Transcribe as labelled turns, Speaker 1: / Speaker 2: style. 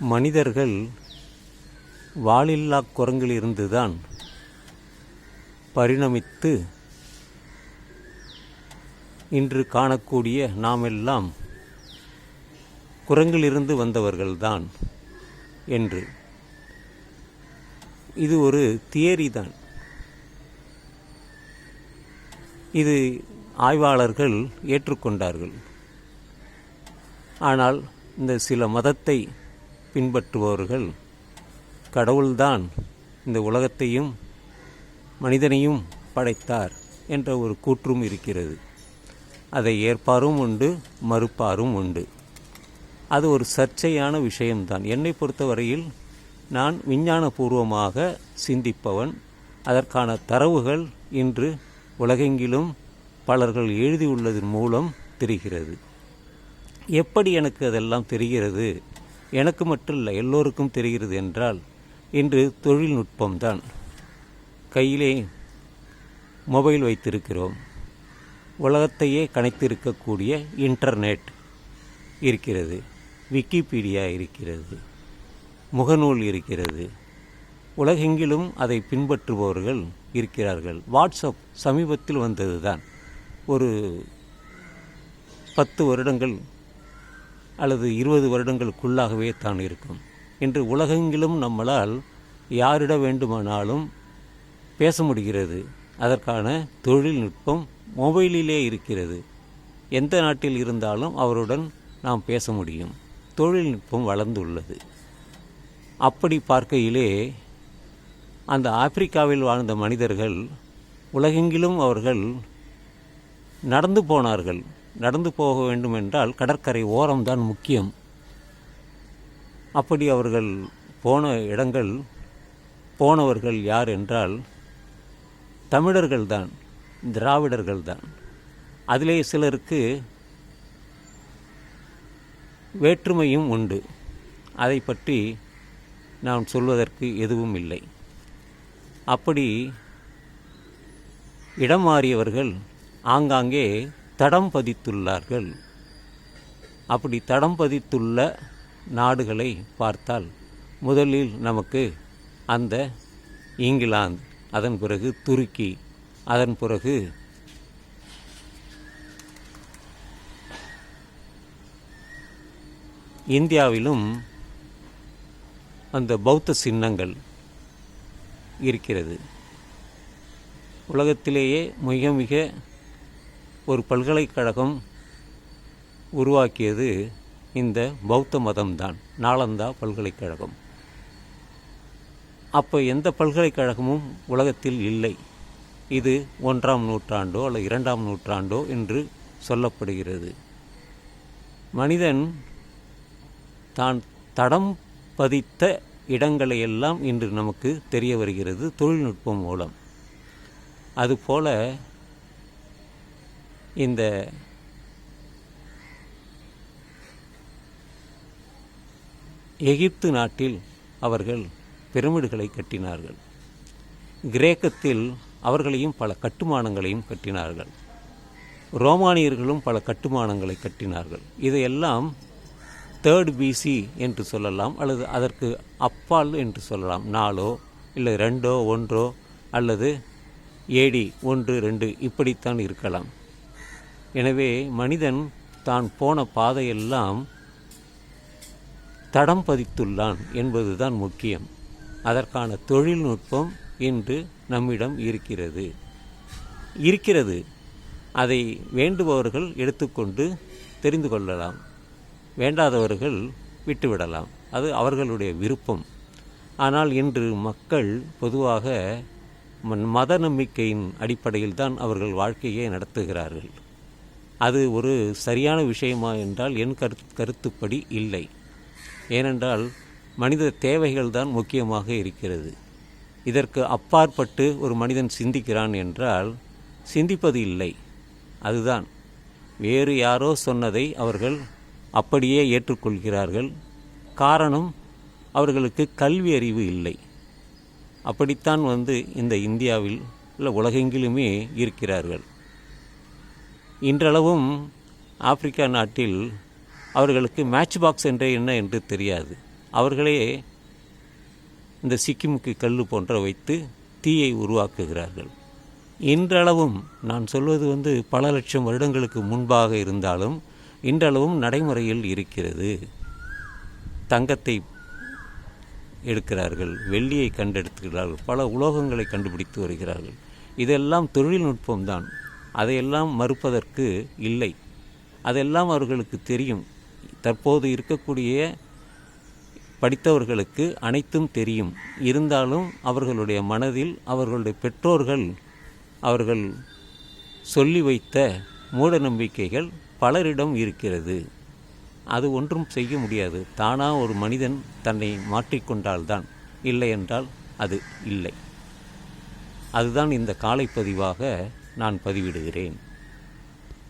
Speaker 1: மனிதர்கள் வாலில்லா குரங்கிலிருந்துதான் பரிணமித்து இன்று காணக்கூடிய நாமெல்லாம் குரங்கிலிருந்து வந்தவர்கள்தான் என்று. இது ஒரு தியரி தான் இது ஆய்வாளர்கள் ஏற்றுக்கொண்டார்கள். ஆனால் இந்த சில மதத்தை பின்பற்றுபவர்கள் கடவுள்தான் இந்த உலகத்தையும் மனிதனையும் படைத்தார் என்ற ஒரு கூற்றும் இருக்கிறது. அதை ஏற்பாரும் உண்டு மறுப்பாரும் உண்டு. அது ஒரு சர்ச்சையான விஷயம்தான். என்னை பொறுத்தவரையில் நான் விஞ்ஞானபூர்வமாக சிந்திப்பவன். அதற்கான தரவுகள் இன்று உலகெங்கிலும் பலர்கள் எழுதியுள்ளதன் மூலம் தெரிகிறது. எப்படி எனக்கு அதெல்லாம் தெரிகிறது? எனக்கு மட்டும் இல்லை எல்லோருக்கும் தெரிகிறது என்றால் இன்று தொழில்நுட்பம்தான். கையிலே மொபைல் வைத்திருக்கிறோம். உலகத்தையே கணைத்திருக்கக்கூடிய இன்டர்நெட் இருக்கிறது. விக்கிபீடியா இருக்கிறது. முகநூல் இருக்கிறது. உலகெங்கிலும் அதை பின்பற்றுபவர்கள் இருக்கிறார்கள். வாட்ஸ்அப் சமீபத்தில் வந்தது தான் ஒரு பத்து வருடங்கள் அல்லது இருபது வருடங்களுக்குள்ளாகவே தான் இருக்கும். இன்று உலகெங்கிலும் நம்மளால் யாரிட வேண்டுமானாலும் பேச முடிகிறது. அதற்கான தொழில்நுட்பம் மொபைலிலே இருக்கிறது. எந்த நாட்டில் இருந்தாலும் அவருடன் நாம் பேச முடியும். தொழில்நுட்பம் வளர்ந்துள்ளது. அப்படி பார்க்கையிலே அந்த ஆப்பிரிக்காவில் வாழ்ந்த மனிதர்கள் உலகெங்கிலும் அவர்கள் நடந்து போனார்கள். நடந்து போக வேண்டும் என்றால் கடற்கரை ஓரம்தான் முக்கியம். அப்படி அவர்கள் போன இடங்கள் போனவர்கள் யார் என்றால் தமிழர்கள்தான் திராவிடர்கள்தான். அதிலே சிலருக்கு வேற்றுமையும் உண்டு. அதை பற்றி நாம் சொல்வதற்கு எதுவும் இல்லை. அப்படி இடம் மாறியவர்கள் ஆங்காங்கே தடம் பதித்துள்ளார்கள். அப்படி தடம் பதித்துள்ள நாடுகளை பார்த்தால் முதலில் நமக்கு அந்த இங்கிலாந்து அதன் பிறகு துருக்கி அதன் பிறகு இந்தியாவிலும் அந்த பௌத்த சின்னங்கள் இருக்கிறது. உலகத்திலேயே மிக மிக ஒரு பல்கலைக்கழகம் உருவாக்கியது இந்த பௌத்த மதம்தான் நாளந்தா பல்கலைக்கழகம். அப்போ எந்த பல்கலைக்கழகமும் உலகத்தில் இல்லை. இது ஒன்றாம் நூற்றாண்டோ அல்லது இரண்டாம் நூற்றாண்டோ என்று சொல்லப்படுகிறது. மனிதன் தான் தடம் பதித்த இடங்களையெல்லாம் இன்று நமக்கு தெரிய வருகிறது தொழில்நுட்பம் மூலம். அதுபோல இந்த எகிப்து நாட்டில் அவர்கள் பிரமிடுகளை கட்டினார்கள். கிரேக்கத்தில் அவர்களையும் பல கட்டுமானங்களையும் கட்டினார்கள். ரோமானியர்களும் பல கட்டுமானங்களை கட்டினார்கள். இதையெல்லாம் தேர்ட் பிசி என்று சொல்லலாம் அல்லது அதற்கு அப்பால் என்று சொல்லலாம். நாலோ இல்லை ரெண்டோ ஒன்றோ அல்லது ஏடி ஒன்று ரெண்டு இப்படித்தான் இருக்கலாம். எனவே மனிதன் தான் போன பாதையெல்லாம் தடம் பதித்துள்ளான் என்பதுதான் முக்கியம். அதற்கான தொழில்நுட்பம் இன்று நம்மிடம் இருக்கிறது. இருக்கிறது. அதை வேண்டுபவர்கள் எடுத்துக்கொண்டு தெரிந்து கொள்ளலாம். வேண்டாதவர்கள் விட்டுவிடலாம். அது அவர்களுடைய விருப்பம். ஆனால் இன்று மக்கள் பொதுவாக மத நம்பிக்கையின் அடிப்படையில் தான் அவர்கள் வாழ்க்கையை நடத்துகிறார்கள். அது ஒரு சரியான விஷயமா என்றால் என் கருத் கருத்துப்படி இல்லை. ஏனென்றால் மனித தேவைகள் தான் முக்கியமாக இருக்கிறது. இதற்கு அப்பாற்பட்டு ஒரு மனிதன் சிந்திக்கிறான் என்றால் சிந்திப்பது இல்லை. அதுதான். வேறு யாரோ சொன்னதை அவர்கள் அப்படியே ஏற்றுக்கொள்கிறார்கள். காரணம் அவர்களுக்கு கல்வி அறிவு இல்லை. அப்படித்தான் வந்து இந்த இந்தியாவில் இல்லை உலகெங்கிலுமே இருக்கிறார்கள். இன்றளவும் ஆப்பிரிக்கா நாட்டில் அவர்களுக்கு மேட்ச் பாக்ஸ் என்றே என்ன என்று தெரியாது. அவர்களே இந்த சிக்கிமுக்கு கல் போன்ற வைத்து தீயை உருவாக்குகிறார்கள். இன்றளவும் நான் சொல்வது வந்து பல லட்சம் வருடங்களுக்கு முன்பாக இருந்தாலும் இன்றளவும் நடைமுறையில் இருக்கிறது. தங்கத்தை எடுக்கிறார்கள் வெள்ளியை கண்டெடுத்துகிறார்கள் பல உலோகங்களை கண்டுபிடித்து வருகிறார்கள். இதெல்லாம் தொழில்நுட்பம்தான். அதையெல்லாம் மறுப்பதற்கு இல்லை. அதெல்லாம் அவர்களுக்கு தெரியும். தற்போது இருக்கக்கூடிய படித்தவர்களுக்கு அனைத்தும் தெரியும். இருந்தாலும் அவர்களுடைய மனதில் அவர்களுடைய பெற்றோர்கள் அவர்கள் சொல்லி வைத்த மூட நம்பிக்கைகள் பலரிடம் இருக்கிறது. அது ஒன்றும் செய்ய முடியாது. தானாக ஒரு மனிதன் தன்னை மாற்றிக்கொண்டால்தான். இல்லை என்றால் அது இல்லை. அதுதான் இந்த காலை பதிவாக நான் பதிவிடுகிறேன்.